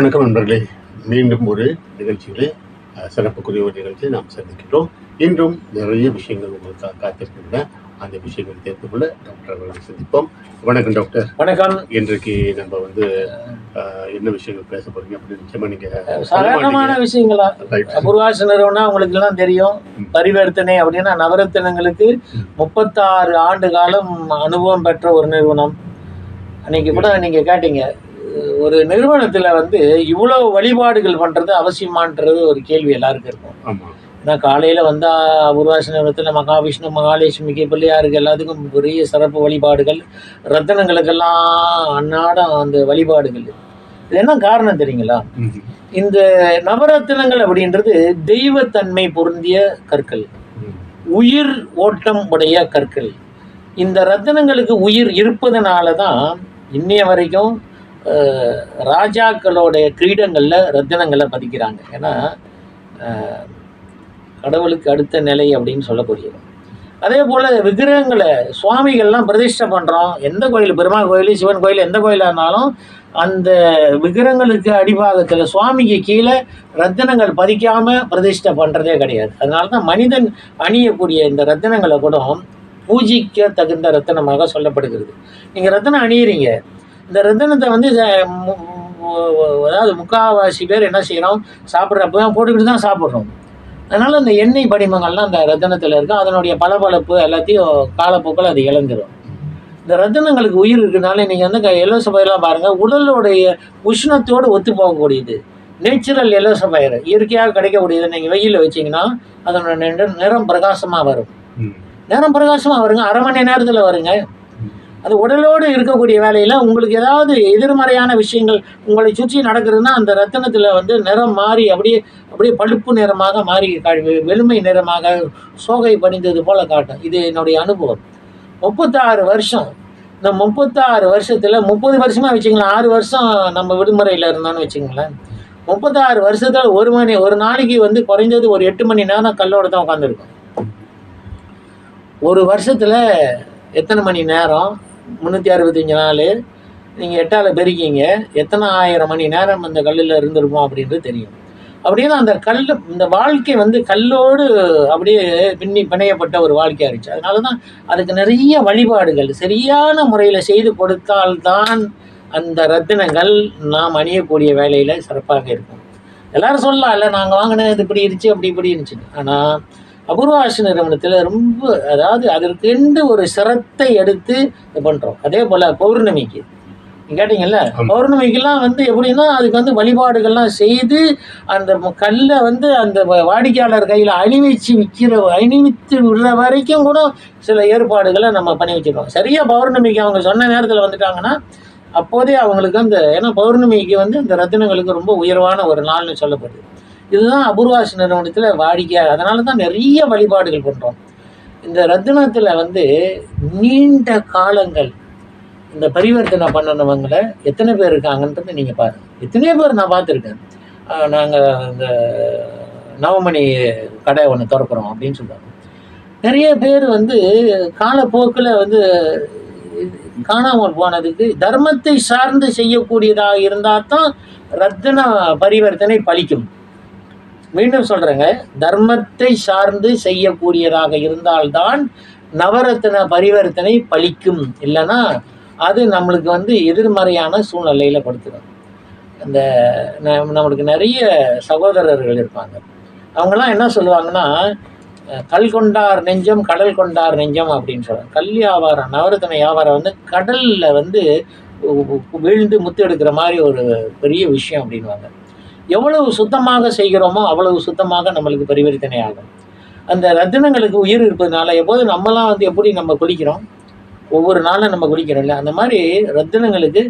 வணக்கம் நண்பர்களே. மீண்டும் ஒரு நிகழ்ச்சியிலே சிறப்புக்குரிய ஒரு நிகழ்ச்சியை நாம் சந்திக்கிறோம் இன்றும் நிறைய விஷயங்கள் உங்களுக்காக காத்திருக்கின்றன. அந்த விஷயங்கள் தெரிந்து கொள்ள டாக்டர் அவர்களை சந்திப்போம். வணக்கம் டாக்டர். வணக்கம். இன்றைக்கு நம்ம வந்து என்ன விஷயங்கள் பேச போறீங்க அப்படின்னு நிச்சயமா நீங்க? சாதாரணமான. விஷயங்களா? நிறுவனம் உங்களுக்கு எல்லாம் தெரியும். பரிவர்த்தனை அப்படின்னா நவரத்தினங்களுக்கு. முப்பத்தாறு ஆண்டு காலம் அனுபவம் பெற்ற ஒரு நிறுவனம். அன்னைக்கு கூட நீங்க கேட்டீங்க. ஒரு நிறுவனத்துல வந்து இவ்வளவு வழிபாடுகள் பண்றது அவசியமான்றது ஒரு கேள்வி எல்லாருக்கும் இருக்கும். ஏன்னா காலையில வந்தா அபூர்வாச நிறுவனத்தில் மகாவிஷ்ணு மகாலட்சுமிக்கு பிள்ளையாருக்கு எல்லாத்துக்கும் பெரிய சிறப்பு வழிபாடுகள் ரத்தனங்களுக்கெல்லாம் அன்னாடம் அந்த வழிபாடுகள். இது என்ன காரணம் தெரியுங்களா. இந்த நவரத்தினங்கள் அப்படின்றது தெய்வத்தன்மை பொருந்திய கற்கள். உயிர் ஓட்டம் உடைய கற்கள். இந்த ரத்தினங்களுக்கு உயிர் இருப்பதனால தான் இன்னைய வரைக்கும் ராஜாக்களோடைய கிரீடங்களில் ரத்தினங்களை பதிக்கிறாங்க. ஏன்னா கடவுளுக்கு அடுத்த நிலை அப்படின்னு சொல்லக்கூடியது. அதே போல் விக்கிரகங்களை சுவாமிகள்லாம் பிரதிஷ்டை பண்ணுறோம் எந்த கோயில்? பெருமாள் கோயில் சிவன் கோயில் எந்த கோயிலாக இருந்தாலும் அந்த விக்கிரகங்களுக்கு அடிபாகத்தில் சுவாமிக்கு கீழே ரத்தினங்கள் பதிக்காமல் பிரதிஷ்டை பண்ணுறதே கிடையாது. அதனால தான் மனிதன் அணியக்கூடிய இந்த ரத்தினங்களை கூட பூஜிக்க தகுந்த ரத்தினமாக சொல்லப்படுகிறது. நீங்கள் ரத்தினம் அணியிறீங்க. இந்த ரத்தினத்தை வந்து அதாவது முக்காவாசி பேர் என்ன செய்கிறோம் சாப்பிட்றப்ப போட்டுக்கிட்டு தான் சாப்பிட்றோம் அதனால் அந்த எண்ணெய் படிமங்கள்லாம் அந்த ரத்தினத்தில் இருக்கும் அதனுடைய பளபளப்பு எல்லாத்தையும் காலப்போக்கில் அது இழந்துடும் இந்த ரத்தினங்களுக்கு உயிர் இருக்கிறதுனால நீங்கள் வந்து எல்லோச பயிரெலாம் பாருங்கள் உடலுடைய உஷ்ணத்தோடு ஒத்து போகக்கூடியது. நேச்சுரல் எல்லோச பயிர் இயற்கையாக கிடைக்கக்கூடியது நீங்கள் வெயிலில் வச்சிங்கன்னா அதனோட நிற- நிறம் பிரகாசமாக வரும். நேரம் பிரகாசமாக வருங்க. அரை மணி நேரத்தில் வருங்க. அது உடலோடு இருக்கக்கூடிய வேலையில் உங்களுக்கு ஏதாவது எதிர்மறையான விஷயங்கள் உங்களை சுற்றி நடக்கிறதுனா அந்த ரத்தனத்தில் வந்து நிறம் மாறி அப்படியே அப்படியே பழுப்பு நிறமாக மாறி கா- வெளுமை நிறமாக சோகை படிந்தது போல காட்டும். இது என்னுடைய அனுபவம். முப்பத்தாறு வருஷம். இந்த முப்பத்தாறு வருஷத்தில் முப்பது வருஷமாக வச்சுங்களேன் ஆறு வருஷம் நம்ம விடுமுறையில் இருந்தோம்னு வச்சுங்களேன் முப்பத்தாறு வருஷத்தில் ஒரு மணி ஒரு நாளைக்கு வந்து குறைஞ்சது ஒரு எட்டு மணி நேரம் கல்லோட தான் உட்காந்துருக்கும் ஒரு வருஷத்தில் எத்தனை மணி நேரம்? முந்நூற்றி அறுபத்தஞ்சு நாள். நீங்கள் எட்டால் பெருக்கிங்க. எத்தனை ஆயிரம் மணி நேரம் அந்த கல்லில் இருந்திருப்போம் அப்படின்றது தெரியும். அப்படியே அந்த கல் இந்த வாழ்க்கை வந்து கல்லோடு அப்படியே பின்னி பிணையப்பட்ட ஒரு வாழ்க்கையாக இருந்துச்சு. அதனால தான் அதுக்கு நிறைய வழிபாடுகள் சரியான முறையில் செய்து கொடுத்தால்தான் அந்த ரத்தினங்கள் நாம் அணியக்கூடிய வேலையில் சிறப்பாக இருக்கும். எல்லாரும் சொல்லலாம் இல்லை நாங்கள் வாங்கினது இப்படி இருந்துச்சு அப்படி இப்படி இருந்துச்சு ஆனால் அபூர்வாசி நிறுவனத்தில் ரொம்ப அதாவது அதற்கென்று ஒரு சிரத்தை எடுத்து இது பண்ணுறோம் அதே போல் பௌர்ணமிக்கு. கேட்டீங்கல்ல. பௌர்ணமிக்கெல்லாம் வந்து எப்படின்னா அதுக்கு வந்து வழிபாடுகள்லாம் செய்து அந்த கல்லை வந்து அந்த வாடிக்கையாளர் கையில் அணிவிச்சு விற்கிற அணிவித்து விடுற வரைக்கும் கூட சில ஏற்பாடுகளை நம்ம பண்ணி வச்சுருக்கோம். சரியாக பௌர்ணமிக்கு அவங்க சொன்ன நேரத்தில் வந்துட்டாங்கன்னா அப்போதே அவங்களுக்கு அந்த ஏன்னா பௌர்ணமிக்கு வந்து அந்த ரத்தினங்களுக்கு ரொம்ப உயர்வான ஒரு நாள்னு சொல்லப்படுது. இதுதான் அபூர்வாசி நிறுவனத்தில் வாடிக்கையாக அதனால தான் நிறைய வழிபாடுகள் பண்ணுறோம் இந்த ரத்தினத்தில் வந்து நீண்ட காலங்கள் இந்த பரிவர்த்தனை பண்ணினவங்களை எத்தனை பேர் இருக்காங்கன்றது நீங்கள் பாருங்கள் எத்தனையோ பேர் நான் பார்த்துருக்கேன். நாங்கள் இந்த நவமணி கடை ஒன்று திறக்கிறோம் அப்படின்னு சொல்லுவாங்க நிறைய பேர் வந்து காலப்போக்கில் வந்து காணாமல் போனதுக்கு தர்மத்தை சார்ந்து செய்யக்கூடியதாக இருந்தால் தான் ரத்தின பரிவர்த்தனை பலிக்கும். மீண்டும் சொல்கிறேங்க தர்மத்தை சார்ந்து செய்யக்கூடியதாக இருந்தால்தான் நவரத்தின பரிவர்த்தனை பலிக்கும். இல்லைன்னா அது நம்மளுக்கு வந்து எதிர்மறையான சூழ்நிலையில் படுத்துடும் அந்த நம்மளுக்கு நிறைய சகோதரர்கள் இருப்பாங்க. அவங்கெல்லாம் என்ன சொல்லுவாங்கன்னா கல் கொண்டார் நெஞ்சம் கடல் கொண்டார் நெஞ்சம் அப்படின்னு சொல்லுவாங்க. கல் வியாபாரம் நவரத்தின வியாபாரம் வந்து கடலில் வந்து வீழ்ந்து முத்து எடுக்கிற மாதிரி ஒரு பெரிய விஷயம் அப்படின்வாங்க எவ்வளவு சுத்தமாக செய்கிறோமோ அவ்வளவு சுத்தமாக நம்மளுக்கு பரிவர்த்தனை ஆகும். அந்த ரத்தினங்களுக்கு உயிர் இருப்பதுனால எப்போது நம்மலாம் வந்து எப்படி நம்ம குளிக்கிறோம் ஒவ்வொரு நாளும் நம்ம குளிக்கிறோம்ல அந்த மாதிரி ரத்தினங்களுக்கு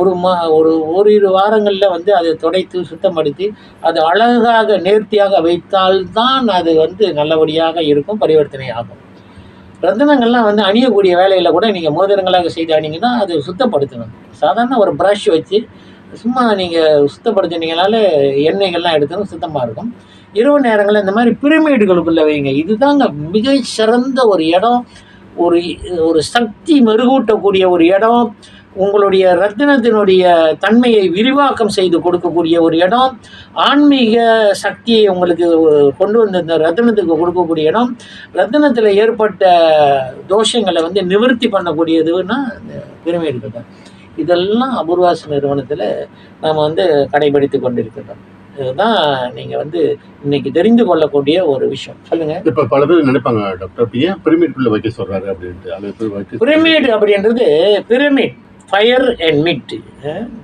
ஒரு மா ஒரு ஓரிரு வாரங்களில் வந்து அதை துடைத்து சுத்தப்படுத்தி அது அழகாக நேர்த்தியாக வைத்தால்தான் அது வந்து நல்லபடியாக இருக்கும் பரிவர்த்தனை ஆகும். ரத்தினங்கள்லாம் வந்து அணியக்கூடிய வேலையில் கூட நீங்கள் மோதிரங்களாக செய்து அணிங்கன்னா அது சுத்தப்படுத்தணும். சாதாரண ஒரு ப்ரஷ் வச்சு சும்மா நீங்கள் சுத்தப்படுத்தினீங்கனால எண்ணெய்கள்லாம் எடுக்கணும் சுத்தமாக இருக்கும். இரவு நேரங்களில் இந்த மாதிரி பிரமிடுகளுக்குள்ளே வைங்க. இதுதாங்க மிக சிறந்த ஒரு இடம். ஒரு ஒரு சக்தி மெருகூட்டக்கூடிய ஒரு இடம். உங்களுடைய ரத்தினத்தினுடைய தன்மையை விரிவாக்கம் செய்து கொடுக்கக்கூடிய ஒரு இடம். ஆன்மீக சக்தியை உங்களுக்கு கொண்டு வந்த இந்த ரத்தினத்துக்கு கொடுக்கக்கூடிய இடம். ரத்தினத்தில் ஏற்பட்ட தோஷங்களை வந்து நிவர்த்தி பண்ணக்கூடியதுன்னா இந்த பிரமிடுகள் தான். இதெல்லாம் அபூர்வாச நிறுவனத்தில் நாம் வந்து கடைபிடித்து கொண்டிருக்கிறோம் இதுதான் நீங்கள் வந்து இன்னைக்கு தெரிந்து கொள்ளக்கூடிய ஒரு விஷயம். சொல்லுங்கள் இப்ப பல பேர் நினைப்பாங்க டாக்டர் ஏன் பிரமிட்குள்ள வைக்க சொல்றாரு? அப்படின்ட்டு. பிரமிட் அப்படின்றது பிரமிட் ஃபயர் அண்ட் மிட்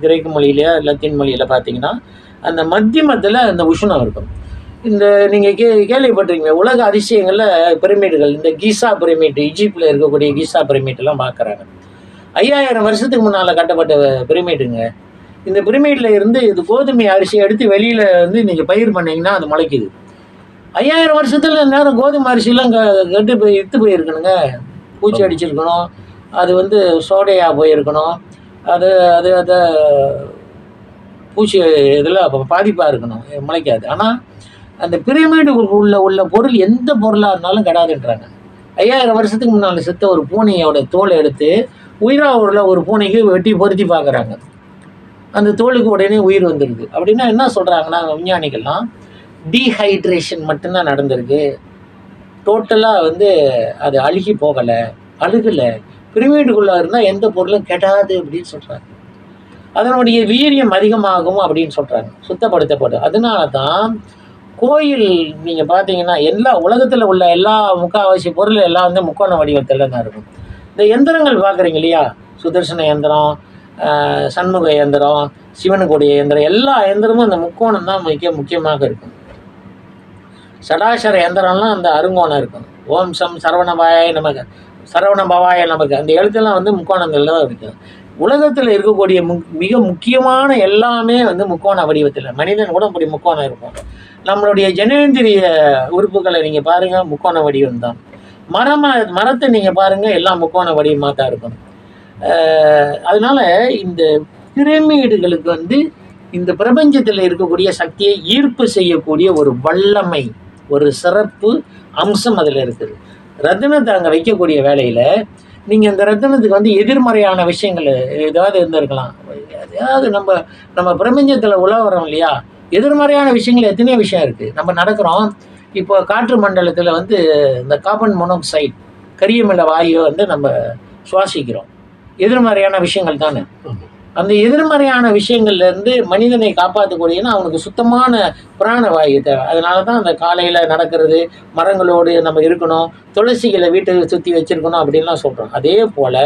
கிரேக்க மொழியில லத்தீன் மொழியில் பார்த்தீங்கன்னா அந்த மத்தியமத்தில் அந்த உஷ்ணம் இருக்கும். இந்த நீங்கள் கே கேள்விப்பட்டிருக்கீங்க உலக அதிசயங்களில் பிரமிடுகள் இந்த கீசா பிரமிட் ஈஜிப்டில் இருக்கக்கூடிய கீசா பிரமிட்லாம் பார்க்குறாங்க ஐயாயிரம் வருஷத்துக்கு முன்னால் கட்டப்பட்ட பிரமிடுங்க இந்த பிரமிடில் இருந்து இது கோதுமை அரிசியை எடுத்து வெளியில் வந்து நீங்கள் பயிர் பண்ணீங்கன்னா அது முளைக்குது. ஐயாயிரம் வருஷத்தில் நேரம் கோதுமை அரிசிலாம் க கெட்டு போய் இத்து போயிருக்கணுங்க. பூச்சி அடிச்சிருக்கணும். அது வந்து சோடையாக போயிருக்கணும். அது அது அதை பூச்சி இதில் பாதிப்பாக இருக்கணும். முளைக்காது. ஆனால் அந்த பிரமிடு உள்ள உள்ள பொருள் எந்த பொருளாக இருந்தாலும் கெடாதுன்றாங்க. ஐயாயிரம் வருஷத்துக்கு முன்னால் செத்த ஒரு பூனையோட தோலை எடுத்து உயிராவூரில் ஒரு பூனைக்கு வெட்டி பொருத்தி பார்க்குறாங்க. அந்த தோலுக்கு உடனே உயிர் வந்துடுது அப்படின்னா என்ன சொல்கிறாங்கன்னா விஞ்ஞானிகள்லாம் டீஹைட்ரேஷன் மட்டும்தான் நடந்திருக்கு. டோட்டலாக வந்து அது அழுகி போகலை அழுகலை. பிரமிடுக்குள்ளே இருந்தால் எந்த பொருளும் கெட்டாது அப்படின்னு சொல்கிறாங்க அதனுடைய வீரியம் அதிகமாகும் அப்படின்னு சொல்கிறாங்க சுத்தப்படுத்தப்படும் அதனால தான் கோயில் நீங்கள் பார்த்தீங்கன்னா எல்லா உலகத்தில் உள்ள எல்லா முக்காவாசி பொருள் எல்லாம் வந்து முக்கோண வடிவத்தில் தான் இருக்கும். இந்த எந்திரங்கள் பார்க்குறீங்க இல்லையா? சுதர்சன எந்திரம் சண்முக எந்திரம் சிவனுக்குடைய எந்திரம் எல்லா எந்திரமும் அந்த முக்கோணம் தான் மிக முக்கியமாக இருக்கும். சடாசர எந்திரம்லாம் அந்த அருங்கோணம் இருக்கும். ஓம் சம் சரவணபாய நமக்கு சரவணபவாய நமக்கு அந்த எழுத்தெல்லாம் வந்து முக்கோணங்கள்ல தான் இருக்குது உலகத்தில் இருக்கக்கூடிய மு மிக முக்கியமான எல்லாமே வந்து முக்கோண வடிவத்தில். மனிதன் கூட அப்படி முக்கோணம் இருக்கும். நம்மளுடைய ஜனேந்திரிய உறுப்புகளை நீங்கள் பாருங்கள் முக்கோண வடிவம் தான் மரம மரத்தை நீங்கள் பாருங்கள் எல்லாம் முக்கோண வடிவமாக தான் இருக்கும் அதனால் இந்த பிரமிடுகளுக்கு வந்து இந்த பிரபஞ்சத்தில் இருக்கக்கூடிய சக்தியை ஈர்ப்பு செய்யக்கூடிய ஒரு வல்லமை ஒரு சிறப்பு அம்சம் அதில் இருக்குது. ரத்தினத்தை அங்கே வைக்கக்கூடிய வேலையில் நீங்கள் இந்த ரத்தினத்துக்கு வந்து எதிர்மறையான விஷயங்கள் ஏதாவது இருந்திருக்கலாம். ஏதாவது நம்ம நம்ம பிரபஞ்சத்தில் உலவரோம் இல்லையா? எதிர்மறையான விஷயங்கள் எத்தனையோ விஷயம் இருக்குது நம்ம நடக்கிறோம் இப்போ காற்று மண்டலத்தில் வந்து இந்த கார்பன் மோனோக்சைட் கரியமில வாயுவை வந்து நம்ம சுவாசிக்கிறோம். எதிர்மறையான விஷயங்கள் தானே. அந்த எதிர்மறையான விஷயங்கள்ல இருந்து மனிதனை காப்பாற்றக்கூடியனா அவனுக்கு சுத்தமான பிராண வாயு தேவை. அதனால தான் அந்த காலையில் நடக்கிறது மரங்களோடு நம்ம இருக்கணும் துளசிகளை வீட்டை சுற்றி வச்சிருக்கணும் அப்படின்லாம் சொல்கிறோம் அதே போல்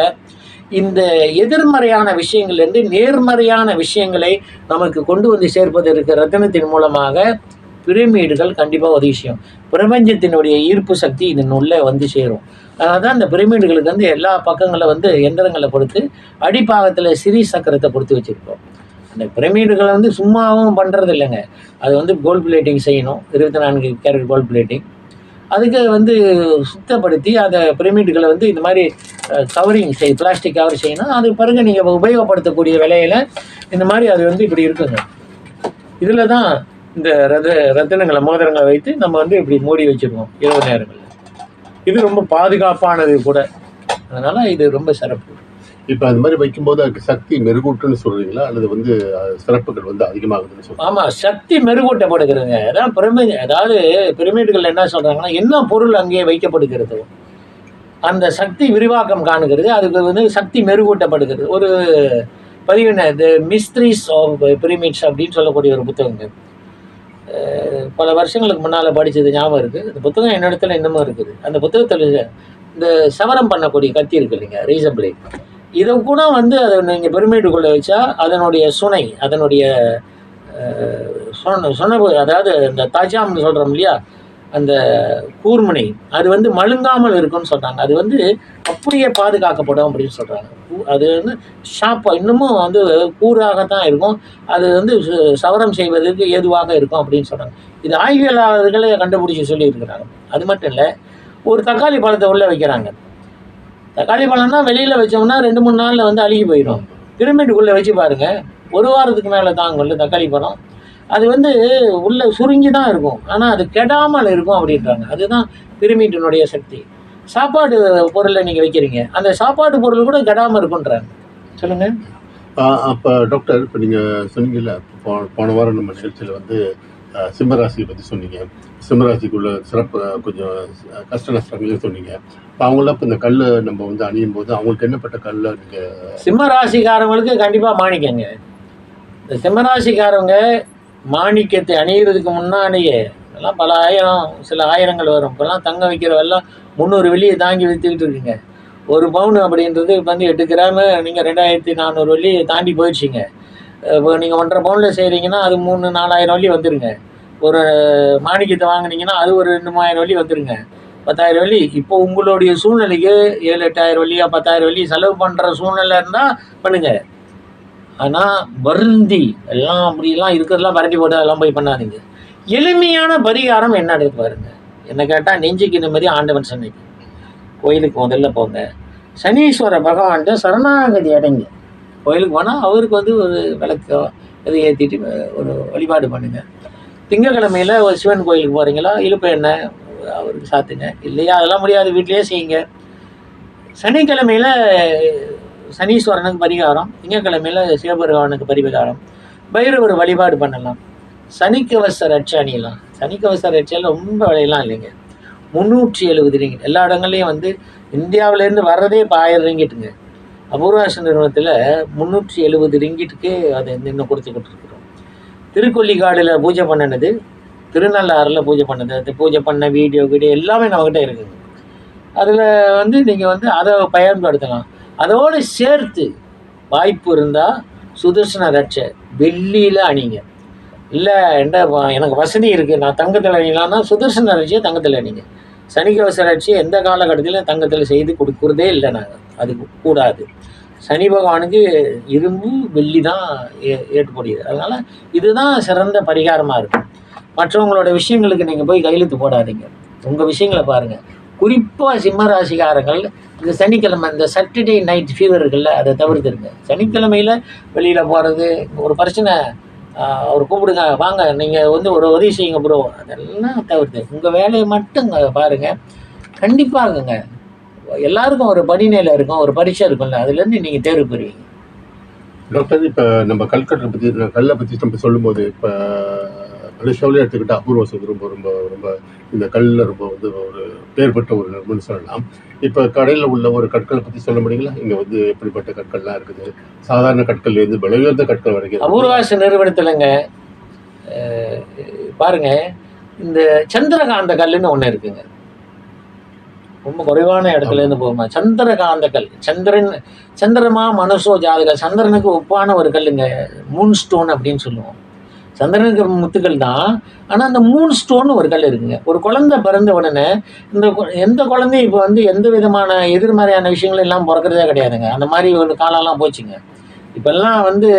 இந்த எதிர்மறையான விஷயங்கள்லேருந்து நேர்மறையான விஷயங்களை நமக்கு கொண்டு வந்து சேர்ப்பதற்கு ரத்தினத்தின் மூலமாக பிரமிடுகள் கண்டிப்பாக உதவி செய்யும். பிரபஞ்சத்தினுடைய ஈர்ப்பு சக்தி இதன் உள்ளே வந்து சேரும். அதனால தான் இந்த பிரமிடுகளுக்கு வந்து எல்லா பக்கங்களில் வந்து எந்திரங்களை கொடுத்து அடிப்பாகத்தில் சிறி சக்கரத்தை கொடுத்து வச்சுருக்கோம் அந்த பிரமிடுகளை வந்து சும்மாவும் பண்ணுறது இல்லைங்க. அது வந்து கோல்ட் பிளேட்டிங் செய்யணும். இருபத்தி நான்கு கேரட் கோல்ட் பிளேட்டிங் அதுக்கு வந்து சுத்தப்படுத்தி அந்த பிரமிடுகளை வந்து இந்த மாதிரி கவரிங் செய் பிளாஸ்டிக் கவர் செய்யணும். அது பிறகு நீங்கள் உபயோகப்படுத்தக்கூடிய விலையில் இந்த மாதிரி அது வந்து இப்படி இருக்குங்க. இதில் தான் இந்த ரத ரத்தினங்களை மோதிரங்களை வைத்து நம்ம வந்து இப்படி மூடி வச்சுருக்கோம் இரவு நேரங்களில். இது ரொம்ப பாதுகாப்பானது கூட. அதனால் இது ரொம்ப சிறப்பு. இப்ப அந்த மாதிரி வைக்கும்போது அதுக்கு சக்தி மெருகூட்டுன்னு சொல்றீங்களா? அல்லது வந்து சிறப்புகள் வந்து அதிகமாகுதுன்னு சொல்றீங்க ஆமாம் சக்தி மெருகூட்டப்படுகிறதுங்க அதான் பிரமிட் அதாவது பிரமிடுகள் என்ன சொல்கிறாங்கன்னா என்ன பொருள் அங்கே வைக்கப்படுகிறது அந்த சக்தி விரிவாக்கம் காணுகிறது. அதுக்கு வந்து சக்தி மெருகூட்டப்படுகிறது. ஒரு பதிவின த மிஸ்ட்ரிஸ் ஆஃப் பிரமிட்ஸ் அப்படின்னு சொல்லக்கூடிய ஒரு புத்தகங்க அஹ் பல வருஷங்களுக்கு முன்னால் படித்தது ஞாபகம் இருக்குது அந்த புத்தகம் என்னிடத்துல இன்னமும் இருக்குது. அந்த புத்தகத்தில் இந்த சவரம் பண்ணக்கூடிய கத்தி இருக்கு இல்லைங்க ரீசபிளை இதை கூட வந்து அதை நீங்கள் பிரமிடுக்குள்ளே வச்சா அதனுடைய சுனை அதனுடைய அஹ், சொன அதாவது இந்த தாஜாம்னு சொல்கிறோம் இல்லையா அந்த கூர்முனை அது வந்து மழுங்காமல் இருக்கும்னு சொல்கிறாங்க அது வந்து அப்படியே பாதுகாக்கப்படும் அப்படின்னு சொல்கிறாங்க அது வந்து ஷாப்பாக இன்னமும் வந்து கூறாகத்தான் இருக்கும். அது வந்து சவரம் செய்வதற்கு ஏதுவாக இருக்கும் அப்படின்னு சொல்கிறாங்க இது ஆய்வியலாளர்களே கண்டுபிடிச்சி சொல்லியிருக்கிறாங்க. அது மட்டும் இல்லை ஒரு தக்காளி பழத்தை உள்ளே வைக்கிறாங்க. தக்காளி பழம்னா வெளியில் வச்சோம்னா ரெண்டு மூணு நாளில் வந்து அழுகி போயிடும். பிரமிடுக்குள்ளே வச்சு பாருங்கள் ஒரு வாரத்துக்கு மேலே தாங்கல்ல தக்காளி பழம் அது வந்து உள்ள சுருங்கி தான் இருக்கும். ஆனால் அது கெடாமல் இருக்கும் அப்படின்றாங்க. அதுதான் பிரமிட்டினுடைய சக்தி. சாப்பாடு பொருளை நீங்கள் வைக்கிறீங்க. அந்த சாப்பாடு பொருள் கூட கெடாமல் இருக்குன்றாங்க. சொல்லுங்க. அப்போ டாக்டர் இப்போ நீங்கள் சொன்னீங்கல்ல போன வாரம் நம்ம நிகழ்ச்சியில் வந்து சிம்மராசியை பற்றி சொன்னீங்க. சிம்மராசிக்குள்ள சிறப்பு கொஞ்சம் கஷ்ட நஷ்டங்களையும் சொன்னீங்க. இப்போ அவங்களாம் இப்போ இந்த கல் நம்ம வந்து அணியும் போது அவங்களுக்கு என்னப்பட்ட கல்லை நீங்கள் சிம்ம ராசிக்காரங்களுக்கு கண்டிப்பாக மாணிக்கங்க. இந்த சிம்ம ராசிக்காரவங்க மாணிக்கத்தை அணியிறதுக்கு முன்னாடியே எல்லாம் பல ஆயிரம் சில ஆயிரங்கள் வரும். இப்போல்லாம் தங்க வைக்கிறவெல்லாம் முந்நூறு வெள்ளியை தாங்கி விற்றுக்கிட்டு இருக்குங்க. ஒரு பவுன் அப்படின்றது இப்போ வந்து எட்டு கிராமு நீங்கள் ரெண்டாயிரத்தி நானூறு வெள்ளி தாண்டி போயிடுச்சிங்க. இப்போ நீங்கள் ஒன்றரை பவுனில் செய்கிறீங்கன்னா அது மூணு நாலாயிரம் வெள்ளி வந்துடுங்க ஒரு மாணிக்கத்தை வாங்குனீங்கன்னா அது ஒரு ரெண்டு மூவாயிரம் வெள்ளி வந்துடுங்க பத்தாயிரம் வெள்ளி. இப்போ உங்களுடைய சூழ்நிலைக்கு ஏழு எட்டாயிரம் வெள்ளியா பத்தாயிரம் வெள்ளி செலவு பண்ணுற சூழ்நிலை இருந்தால் பண்ணுங்கள் ஆனால் வருந்தி எல்லாம் அப்படிலாம் இருக்கிறதெல்லாம் பரட்டி போட்டு அதெல்லாம் போய் பண்ணாதீங்க. எளிமையான பரிகாரம் என்ன பாருங்க. என்ன கேட்டால் நெஞ்சுக்கு நிம்மதி ஆண்டவன் சன்னிக்கு கோயிலுக்கு முதல்ல போங்க. சனீஸ்வர பகவான்கிட்ட சரணாகதி அடைங்க. கோயிலுக்கு போனால் அவருக்கு வந்து ஒரு விளக்கோ இதை ஏற்றிட்டு ஒரு வழிபாடு பண்ணுங்கள் திங்கக்கிழமையில் ஒரு சிவன் கோயிலுக்கு போகிறீங்களா இழுப்பு எண்ணெய் அவருக்கு சாத்துங்க. இல்லையா அதெல்லாம் முடியாது வீட்டிலேயே செய்யுங்க. சனிக்கிழமையில் சனீஸ்வரனுக்கு பரிகாரம் திங்கக்கிழமையில் சிவபெருமானுக்கு பரிகாரம். பைரவர் வழிபாடு பண்ணலாம். சனிக்கவச ரட்சை அணியலாம். சனிக்கவச ரட்சையில் ரொம்ப விலையெல்லாம் இல்லைங்க. முந்நூற்றி எழுபது ரிங்கிட் எல்லா இடங்கள்லையும் வந்து இந்தியாவிலேருந்து வர்றதே இப்போ ஆயிரம் ரிங்கிட்டுங்க. அபூர்வாச நிறுவனத்தில் முந்நூற்றி எழுபது ரிங்கிட்டுக்கு அதை வந்து இன்னும் கொடுத்துக்கிட்டு இருக்கிறோம் திருக்கொல்லிக்காடில் பூஜை பண்ணினது திருநள்ளாறில் பூஜை பண்ணது அது பூஜை பண்ண வீடியோ வீடியோ எல்லாமே நம்மக்கிட்ட இருக்குங்க. அதில் வந்து நீங்கள் வந்து அதை பயன்படுத்தலாம். அதோடு சேர்த்து வாய்ப்பு இருந்தால் சுதர்சன ரட்சை வெள்ளியில் அணிங்க. இல்லை என்ன எனக்கு வசதி இருக்குது நான் தங்கத்தில் அணிலான்னா சுதர்சன ரட்சியை தங்கத்தில் அணிங்க. சனிக்கவச ரட்சியை எந்த காலகட்டத்திலும் தங்கத்தில் செய்து கொடுக்குறதே இல்லை நாங்கள் அது கூடாது. சனி பகவானுக்கு இரும்பு வெள்ளி தான் ஏ ஏற்படுகிறது அதனால் இதுதான் சிறந்த பரிகாரமாக இருக்கும். மற்றவங்களோட விஷயங்களுக்கு நீங்கள் போய் கையெழுத்து போடாதீங்க. உங்கள் விஷயங்களை பாருங்கள் குறிப்பாக சிம்ம ராசிக்காரங்கள் இந்த சனிக்கிழமை இந்த சாட்டர்டே நைட் ஃபீவர் இருக்குல்ல அதை தவிர்த்துருங்க. சனிக்கிழமையில் வெளியில் போகிறது ஒரு பிரச்சனை அவர் கூப்பிடுங்க வாங்க நீங்கள் வந்து ஒரு உதவி செய்யுங்க ப்ரோ அதெல்லாம் தவிர்த்து உங்கள் வேலையை மட்டும் பாருங்கள் கண்டிப்பாகங்க எல்லாருக்கும் ஒரு படிநிலை இருக்கும் ஒரு பரீட்சை இருக்கும்ல அதுலேருந்து நீங்கள் தேர்வு பெறுவீங்க. டாக்டர் இப்போ நம்ம கல்கட்டை பற்றி கல்லை பற்றி நம்ம சொல்லும்போது இப்போ மலேசியாவிலே எடுத்துக்கிட்டால் அபூர்வ சுந்தரம் ரொம்ப ரொம்ப ரொம்ப இந்த கல்லில் ரொம்ப வந்து ஒரு பேர் பெற்ற ஒரு நிறுவனம் சொல்லலாம் இப்போ கடையில் உள்ள ஒரு கற்களை பற்றி சொல்ல முடியுங்களா? இங்கே வந்து எப்படிப்பட்ட கற்கள்லாம் இருக்குது? சாதாரண கற்கள்லேருந்து விலை உயர்ந்த கற்கள் வரைக்கும். இருக்குது. அபூர்வாச நிறுவனத்திலங்க பாருங்க இந்த சந்திரகாந்த கல்லுன்னு ஒன்று இருக்குங்க. ரொம்ப குறைவான இடத்துல இருந்து போகுமா? சந்திரகாந்த கல் சந்திரன் சந்திரமா மனசோ ஜாதக சந்திரனுக்கு ஒப்பான ஒரு கல்லுங்க மூன் ஸ்டோன் அப்படின்னு சொல்லுவோம். சந்திரனுக்கு முத்துக்கள் தான். ஆனால் அந்த மூணு ஸ்டோன் ஒரு கல் இருக்குங்க. ஒரு குழந்தை பிறந்த உடனே இந்த எந்த குழந்தையும் இப்போ வந்து எந்த விதமான எதிர்மறையான விஷயங்கள் எல்லாம் பிறக்கிறதே கிடையாதுங்க. அந்த மாதிரி ஒரு காலம்லாம் போச்சுங்க. இப்போல்லாம் வந்து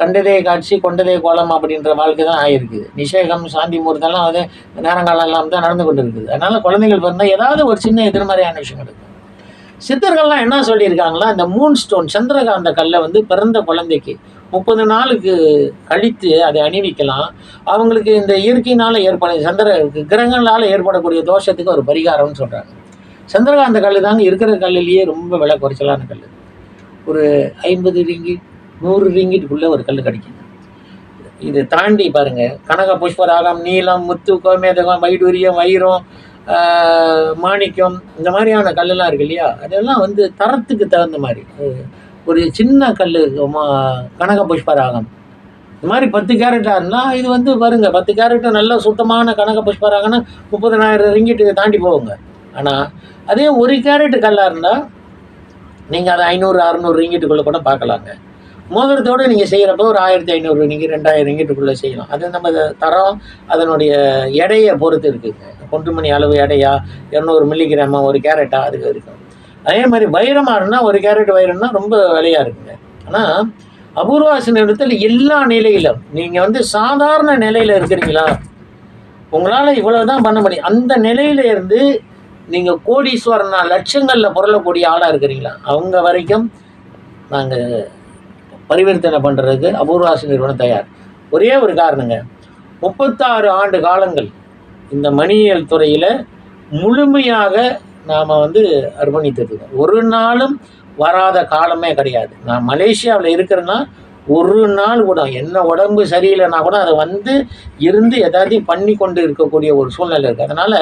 கண்டதே காட்சி கொண்டதே கோலம் அப்படின்ற வாழ்க்கை தான் ஆயிருக்குது நிஷேகம் சாந்தி முகூர்த்தம்லாம் வந்து நேரங்காலம் எல்லாம் தான் நடந்து கொண்டு இருக்குது அதனால குழந்தைகள் பிறந்தால் ஏதாவது ஒரு சின்ன எதிர்மறையான விஷயங்கள் இருக்குது சித்தர்கள்லாம் என்ன சொல்லியிருக்காங்களா இந்த மூன் ஸ்டோன் சந்திரகாந்த கல்லை வந்து பிறந்த குழந்தைக்கு முப்பது நாளுக்கு கழித்து அதை அணிவிக்கலாம். அவங்களுக்கு இந்த இயற்கையினால் ஏற்பட சந்திர கிரகங்களால் ஏற்படக்கூடிய தோஷத்துக்கு ஒரு பரிகாரம்னு சொல்கிறாங்க சந்திரகாந்த கல் தாங்க இருக்கிற கல்லிலேயே ரொம்ப விலை குறைச்சலான கல் ஒரு ஐம்பது ரிங்கிட் நூறு ரிங்கிட்டுக்குள்ளே ஒரு கல் கிடைக்கும் இது தாண்டி பாருங்கள் கனக புஷ்பராகம் நீலம் முத்து கோமேதகம் வைடூரியம் வைரம் மாணிக்கம் இந்த மாதிரியான கல்லெல்லாம் இருக்கு இல்லையா? அதெல்லாம் வந்து தரத்துக்கு தகுந்த மாதிரி. ஒரு சின்ன கல் கனக புஷ்பராகம். இந்த மாதிரி பத்து கேரட்டாக இருந்தால் இது வந்து வருங்க. பத்து கேரட்டு நல்ல சுத்தமான கனக புஷ்பராகனா முப்பதனாயிரம் ரிங்கிட்டு தாண்டி போகுங்க. ஆனால் அதே ஒரு கேரட்டு கல்லாக இருந்தால் நீங்கள் அதை ஐநூறு அறநூறு ரிங்கிட்டுக்குள்ளே கூட பார்க்கலாங்க. மோதிரத்தோடு நீங்கள் செய்கிறப்ப ஒரு ஆயிரத்தி ஐநூறு நீங்கள் ரெண்டாயிரம் ரிங்கிட்டுக்குள்ளே செய்யலாம். அது நம்ம தரம் அதனுடைய எடையை பொறுத்து இருக்குதுங்க ஒன்று மணி அளவு எடையா இரநூறு மில்லிகிராமா ஒரு கேரட்டா அதுக்கு இருக்கும். அதே மாதிரி வைரமாறுனா ஒரு கேரட் வைரம்னா ரொம்ப விலையாக இருக்குங்க. ஆனால் அபூர்வாசன இடத்துல எல்லா நிலையிலும். நீங்கள் வந்து சாதாரண நிலையில் இருக்கிறீங்களா? உங்களால் இவ்வளோ தான் பண்ண முடியும். அந்த நிலையில இருந்து நீங்கள் கோடீஸ்வரனா லட்சங்களில் புரளக்கூடிய ஆளாக இருக்கிறீங்களா? அவங்க வரைக்கும் நாங்கள் பரிவர்த்தனை பண்ணுறதுக்கு அபூர்வாசி நிறுவனம் தயார். ஒரே ஒரு காரணங்க முப்பத்தாறு ஆண்டு காலங்கள் இந்த மணியியல் துறையில் முழுமையாக நாம் வந்து அர்ப்பணித்திருக்கோம் ஒரு நாளும் வராத காலமே கிடையாது. நான் மலேசியாவில் இருக்கிறேன்னா ஒரு நாள் கூட என்ன உடம்பு சரியில்லைன்னா கூட அதை வந்து இருந்து எதாத்தையும் பண்ணி கொண்டு இருக்கக்கூடிய ஒரு சூழ்நிலை இருக்குது அதனால்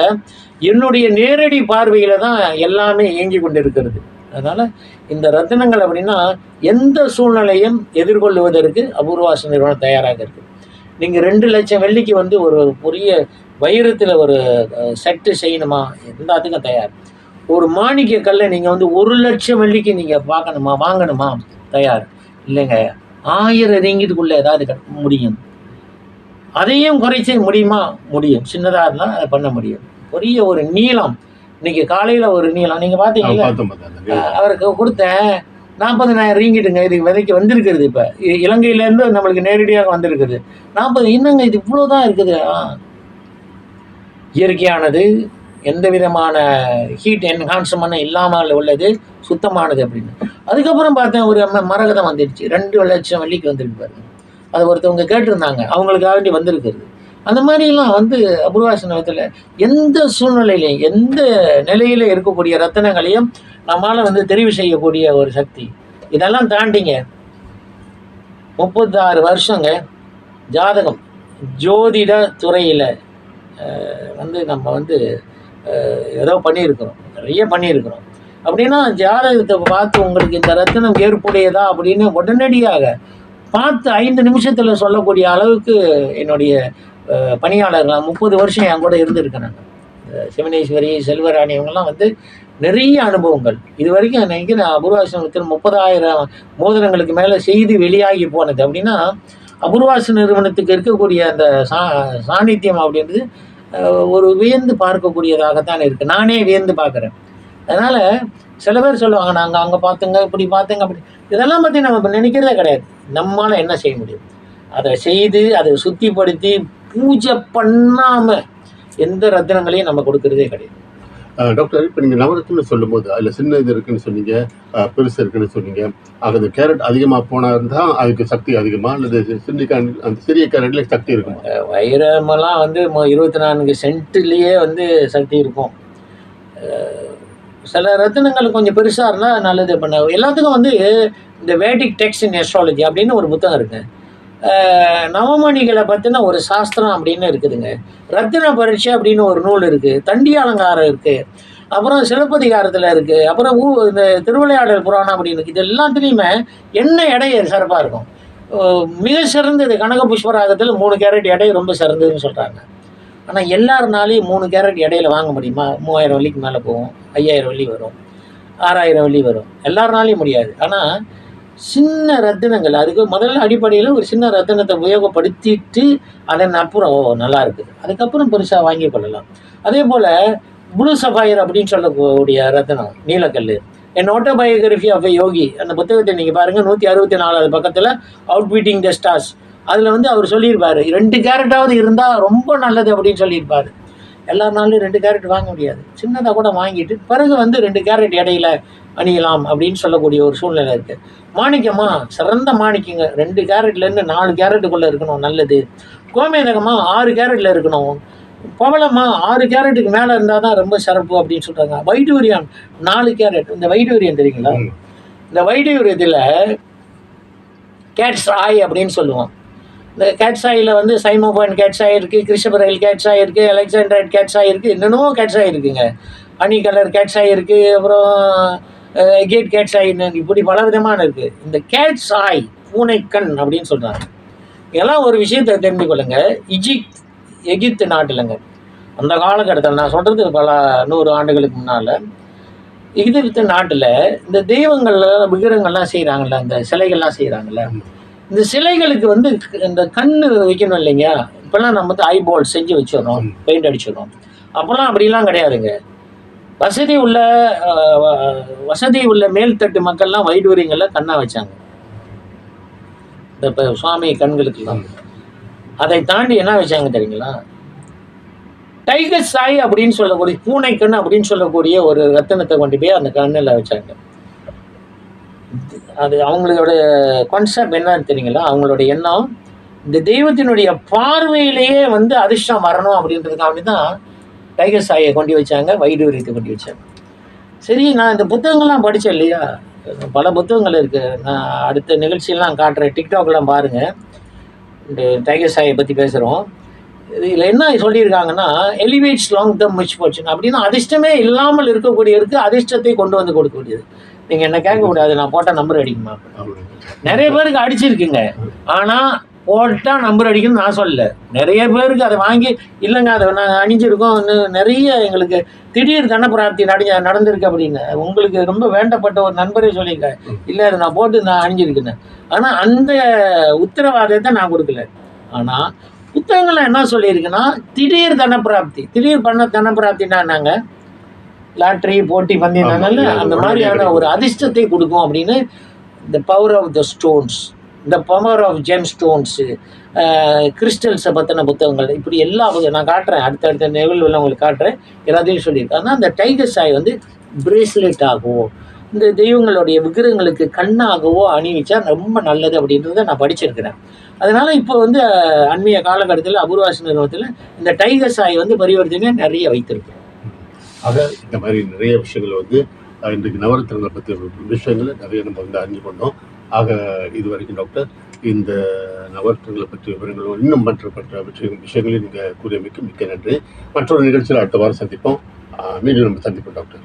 என்னுடைய நேரடி பார்வையில் தான் எல்லாமே இயங்கி கொண்டு இருக்கிறது அதனால் இந்த ரத்தினங்கள் அப்படின்னா எந்த சூழ்நிலையும் எதிர்கொள்வதற்கு அபூர்வாச நிறுவனம் தயாராக இருக்குது நீங்கள் ரெண்டு லட்சம் வெள்ளிக்கு வந்து ஒரு பெரிய வைரத்தில் ஒரு செட்டு செய்யணுமா? எல்லாத்துக்கும் தயார். ஒரு மாணிக்க கல்லை நீங்கள் வந்து ஒரு லட்சம் வெள்ளிக்கு நீங்கள் பார்க்கணுமா வாங்கணுமா? தயார். இல்லைங்க. ஆயிரம் ரிங்கிட்டுக்குள்ளே ஏதாவது முடியும். அதையும் குறைச்சி முடியுமா? முடியும். சின்னதாக இருந்தால் அதை பண்ண முடியும். பெரிய ஒரு நீளம். இன்னைக்கு காலையில் ஒரு நீளம் நீங்கள் அந்த அஹ் அவருக்கு கொடுத்தேன். நாற்பதனாயிரம் ரீங்கிட்டுங்க இதுக்கு விலைக்கு வந்திருக்கிறது இப்போ. இலங்கையிலேருந்து நம்மளுக்கு நேரடியாக வந்திருக்குது. நாற்பது இன்னங்க இது இவ்வளோ தான் இருக்குது. இயற்கையானது எந்த விதமான ஹீட் என்ஹான்ஸ்மெண்ட் இல்லாமல் உள்ளது சுத்தமானது அப்படின்னு. அதுக்கப்புறம் பார்த்தேன் ஒரு மரகதம் வந்துடுச்சு. ரெண்டு லட்சம் வெள்ளிக்கு வந்திருக்கு பாருங்க. அது ஒருத்தவங்க கேட்டிருந்தாங்க. அவங்களுக்காக வேண்டி வந்திருக்கிறது. அந்த மாதிரிலாம் வந்து அபூர்வாசனத்தில் எந்த சூழ்நிலையிலையும் எந்த நிலையில இருக்கக்கூடிய ரத்தனங்களையும் நம்மால் வந்து தெரிவு செய்யக்கூடிய ஒரு சக்தி. இதெல்லாம் தாண்டிங்க. முப்பத்தாறு வருஷங்க ஜாதகம். ஜோதிட துறையில் வந்து நம்ம வந்து ஏதோ பண்ணியிருக்கிறோம். நிறைய பண்ணியிருக்கிறோம். அப்படின்னா ஜாதகத்தை பார்த்து உங்களுக்கு இந்த ரத்தனம் ஏற்புடையதா அப்படின்னு உடனடியாக பார்த்து ஐந்து நிமிஷத்தில் சொல்லக்கூடிய அளவுக்கு என்னுடைய அஹ், பணியாளர்கள் முப்பது வருஷம் என் கூட இருந்திருக்கிறாங்க. சிவனேஸ்வரி செல்வராணி இவங்கெல்லாம் வந்து நிறைய அனுபவங்கள். இது வரைக்கும் நினைக்கிறேன் அபூர்வாசனத்தில் முப்பதாயிரம் மோதிரங்களுக்கு மேலே செய்தி வெளியாகி போனது. அப்படின்னா அபூர்வாச நிறுவனத்துக்கு இருக்கக்கூடிய அந்த சா சாநித்தியம் அப்படின்றது ஒரு வியந்து பார்க்கக்கூடியதாகத்தான் இருக்குது நானே வியந்து பார்க்குறேன். அதனால் சில பேர் சொல்லுவாங்க நாங்கள் அங்கே பார்த்துங்க இப்படி பார்த்துங்க அப்படி. இதெல்லாம் பற்றி நம்ம நினைக்கிறதே கிடையாது. நம்மளால் என்ன செய்ய முடியும்? அதை செய்து அதை சுத்திப்படுத்தி பூஜை பண்ணாமல் எந்த ரத்தினங்களையும் நம்ம கொடுக்கறதே கிடையாது. டாக்டர் இப்போ நீங்கள் நவரத்னம் சொல்லும்போது அதில் சின்ன இது இருக்குன்னு சொன்னீங்க பெருசு இருக்குன்னு சொன்னீங்க. அந்த கேரட் அதிகமாக போனால் இருந்தால் அதுக்கு சக்தி அதிகமா? அல்லது சின்ன அந்த சிறிய கேரட்ல சக்தி இருக்குமா? வைரமெல்லாம் வந்து இருபத்தி நான்கு சென்ட்லேயே வந்து சக்தி இருக்கும். சில ரத்தினங்கள் கொஞ்சம் பெருசாக இருந்தால் நல்லது பண்ண எல்லாத்துக்கும் வந்து இந்த வேடிக் டெக்ஸ்ட் இன் எஸ்ட்ராலஜி அப்படின்னு ஒரு புத்தகம் இருக்கு. அஹ் நவமணிகளை பற்றின ஒரு சாஸ்திரம் அப்படின்னு இருக்குதுங்க. ரத்தின பரீட்சை அப்படின்னு ஒரு நூல் இருக்குது தண்டி அலங்காரம் இருக்குது அப்புறம் சிலப்பதிகாரத்தில் இருக்குது அப்புறம் ஊ இந்த திருவிளையாடல் புராணம் அப்படின்னு இருக்குது இது எல்லாத்துலேயுமே என்ன எடை சிறப்பாக இருக்கும்? மிக சிறந்தது கனக புஷ்பராகத்தில் மூணு கேரட் எடை ரொம்ப சிறந்ததுன்னு சொல்கிறாங்க ஆனால் எல்லாருனாலையும் மூணு கேரட் இடையில வாங்க முடியுமா? மூவாயிரம் வெள்ளிக்கு மேலே போகும் ஐயாயிரம் வெள்ளி வரும் ஆறாயிரம் வெள்ளி வரும். எல்லாருனாலையும் முடியாது. ஆனால் சின்ன ரத்தினங்கள். அதுக்கு முதல்ல அடிப்படையில் ஒரு சின்ன ரத்தினத்தை உபயோகப்படுத்திட்டு அதன் அப்புறம் ஓ நல்லா இருக்குது. அதுக்கப்புறம் பெருசாக வாங்கி கொள்ளலாம். அதே போல் ப்ளூ சஃபயர் அப்படின்னு சொல்லக்கூடிய ரத்தினம் நீலக்கல் என் ஆட்டோபயோகிராஃபி ஆஃப் யோகி அந்த புத்தகத்தை நீங்கள் பாருங்கள் நூற்றி அறுபத்தி நாலாவது பக்கத்தில் அவுட் பீட்டிங் த ஸ்டார்ஸ் அதில் வந்து அவர் சொல்லியிருப்பார் ரெண்டு கேரட்டாவது இருந்தால் ரொம்ப நல்லது அப்படின்னு சொல்லியிருப்பார். எல்லா நாள்லையும் ரெண்டு கேரட் வாங்க முடியாது. சின்னதாக கூட வாங்கிட்டு பிறகு வந்து ரெண்டு கேரட் இடையில அணியலாம் அப்படின்னு சொல்லக்கூடிய ஒரு சூழ்நிலை இருக்குது மாணிக்கமா சிறந்த மாணிக்கங்க. ரெண்டு கேரட்லேருந்து நாலு கேரட்டுக்குள்ளே இருக்கணும் நல்லது. கோமேதகமா ஆறு கேரட்டில் இருக்கணும். பவளமா ஆறு கேரட்டுக்கு மேலே இருந்தால் தான் ரொம்ப சிறப்பு அப்படின்னு சொல்கிறாங்க வைடூரியான் நாலு கேரட். இந்த வைடூரியன் தெரியுங்களா. இந்த வைடூரியத்தில் கேட்ஸ் ஆய் அப்படின்னு சொல்லுவோம் இந்த கேட்ஸாயில் வந்து சைமோபான் கேட்ஸ் இருக்குது கிறிஸ்டபரைல் கேட்ஸாய் இருக்குது அலெக்சாண்ட்ரைட் கேட்ஸாய் இருக்குது என்னென்னமோ கேட்ஸாய் இருக்குங்க ஹனி கலர் கேட்ஸ் இருக்குது அப்புறம் கேட் கேட்ஸ் இப்படி பல விதமான இருக்குது இந்த கேட்ஸ் ஆய் பூனைக்கண் அப்படின்னு சொல்கிறாங்க இதெல்லாம் ஒரு விஷயத்தை தெரிந்து கொள்ளுங்க. இஜிப்த் எகிப்து நாட்டிலங்க. அந்த காலகட்டத்தில் நான் சொல்கிறது பல நூறு ஆண்டுகளுக்கு முன்னால் எகிப்து நாட்டில் இந்த தெய்வங்கள்ல விக்கிரங்கள்லாம் செய்கிறாங்கல்ல இந்த சிலைகள்லாம் செய்கிறாங்கல்ல இந்த சிலைகளுக்கு வந்து இந்த கண்ணு வைக்கணும் இல்லைங்க. இப்போல்லாம் நம்ம வந்து ஐபால் செஞ்சு வச்சிடறோம் பெயிண்ட் அடிச்சிடறோம். அப்போல்லாம் அப்படிலாம் கிடையாதுங்க. வசதி உள்ள வசதி உள்ள மேல்தட்டு மக்கள்லாம் வைடூரியங்களில் கண்ணா வச்சாங்க. இந்த இப்போ சுவாமி கண்களுக்கெல்லாம். அதை தாண்டி என்ன வச்சாங்க தெரியுங்களா? டைகர் சாய் அப்படின்னு சொல்லக்கூடிய பூனை கண் அப்படின்னு சொல்லக்கூடிய ஒரு ரத்தினத்தை கொண்டு போய் அந்த கண்ணில் வச்சாங்க. அது அவங்களோட கான்செப்ட் என்னன்னு தெரியுங்களா? அவங்களோட எண்ணம். இந்த தெய்வத்தினுடைய பார்வையிலேயே வந்து அதிர்ஷ்டம் வரணும் அப்படின்றதுக்காக தான் டைகர் சாயை கொண்டு வச்சாங்க வைடூரியத்தை கொண்டு வச்சாங்க. சரி நான் இந்த புத்தகங்கள்லாம் படித்தேன் இல்லையா? பல புத்தகங்கள் இருக்குது நான் அடுத்த நிகழ்ச்சியெல்லாம் காட்டுறேன். டிக்டாக்லாம் பாருங்கள் இந்த டைகர் சாயை பற்றி பேசுகிறோம் இதில் என்ன சொல்லியிருக்காங்கன்னா elevates long term much fortune அப்படின்னா அதிர்ஷ்டமே இல்லாமல் இருக்கக்கூடியவருக்கு அதிர்ஷ்டத்தை கொண்டு வந்து கொடுக்கக்கூடியது. நீங்கள் என்ன கேட்கக்கூடாது நான் போட்டால் நம்பர் அடிக்குமா? நிறைய பேருக்கு அடிச்சிருக்குங்க. ஆனால் போட்டால் நம்பர் அடிக்குன்னு நான் சொல்லல. நிறைய பேருக்கு அதை வாங்கி இல்லைங்க அதை நாங்கள் அணிஞ்சிருக்கோம். இன்னும் நிறைய எங்களுக்கு திடீர் கண்ணப்பிராப்தி நடி நடந்திருக்கு அப்படின்னு. உங்களுக்கு ரொம்ப வேண்டப்பட்ட ஒரு நண்பரே சொல்லியிருக்கேன் இல்லை அதை நான் போட்டு நான் அணிஞ்சிருக்கேன் ஆனால் அந்த உத்தரவாதத்தை நான் கொடுக்கல. ஆனால் புத்தகங்கள்ல என்ன சொல்லியிருக்குன்னா திடீர் தனப்பிராப்தி திடீர் பண்ண தனப்பிராப்தினா என்னங்க லாட்ரி போட்டி பந்தயம்னால ஆமா, அந்த மாதிரியான. ஒரு அதிர்ஷ்டத்தை கொடுக்கும் அப்படின்னு the power of the stones the power of gem stones கிறிஸ்டல்ஸை பற்றின புத்தகங்கள் இப்படி எல்லா நான் காட்டுறேன். அடுத்தடுத்த நிகழ்வுல உங்களுக்கு காட்டுறேன். எல்லாத்தையும் சொல்லியிருக்கேன் ஆனால் அந்த டைகர் சாய் வந்து பிரேஸ்லெட் ஆகவோ இந்த தெய்வங்களுடைய விக்கிரகங்களுக்கு கண்ணாகவோ அணிவிச்சா ரொம்ப நல்லது அப்படின்றத நான் படிச்சிருக்கிறேன். அதனால் இப்போ வந்து அண்மைய காலகட்டத்தில் அபூர்வாசி நிறுவனத்தில் இந்த டைகர் சாய் வந்து பரிவர்த்தனையாக நிறைய வைத்திருக்கேன். ஆக இந்த மாதிரி நிறைய விஷயங்கள் வந்து இன்றைக்கு நவரத்தினங்களை பற்றி விஷயங்களை நிறைய நம்ம வந்து அறிஞ்சு கொண்டோம். ஆக இது வரைக்கும் டாக்டர் இந்த நவரத்தினங்களை பற்றி விவரங்களும் இன்னும் மற்ற மற்ற விஷயங்கள் விஷயங்களையும் நீங்கள் கூறியமைக்கு மிக்க நன்றி. மற்றொரு நிகழ்ச்சியில் அடுத்த வாரம் சந்திப்போம். மீண்டும் நம்ம சந்திப்போம் டாக்டர்.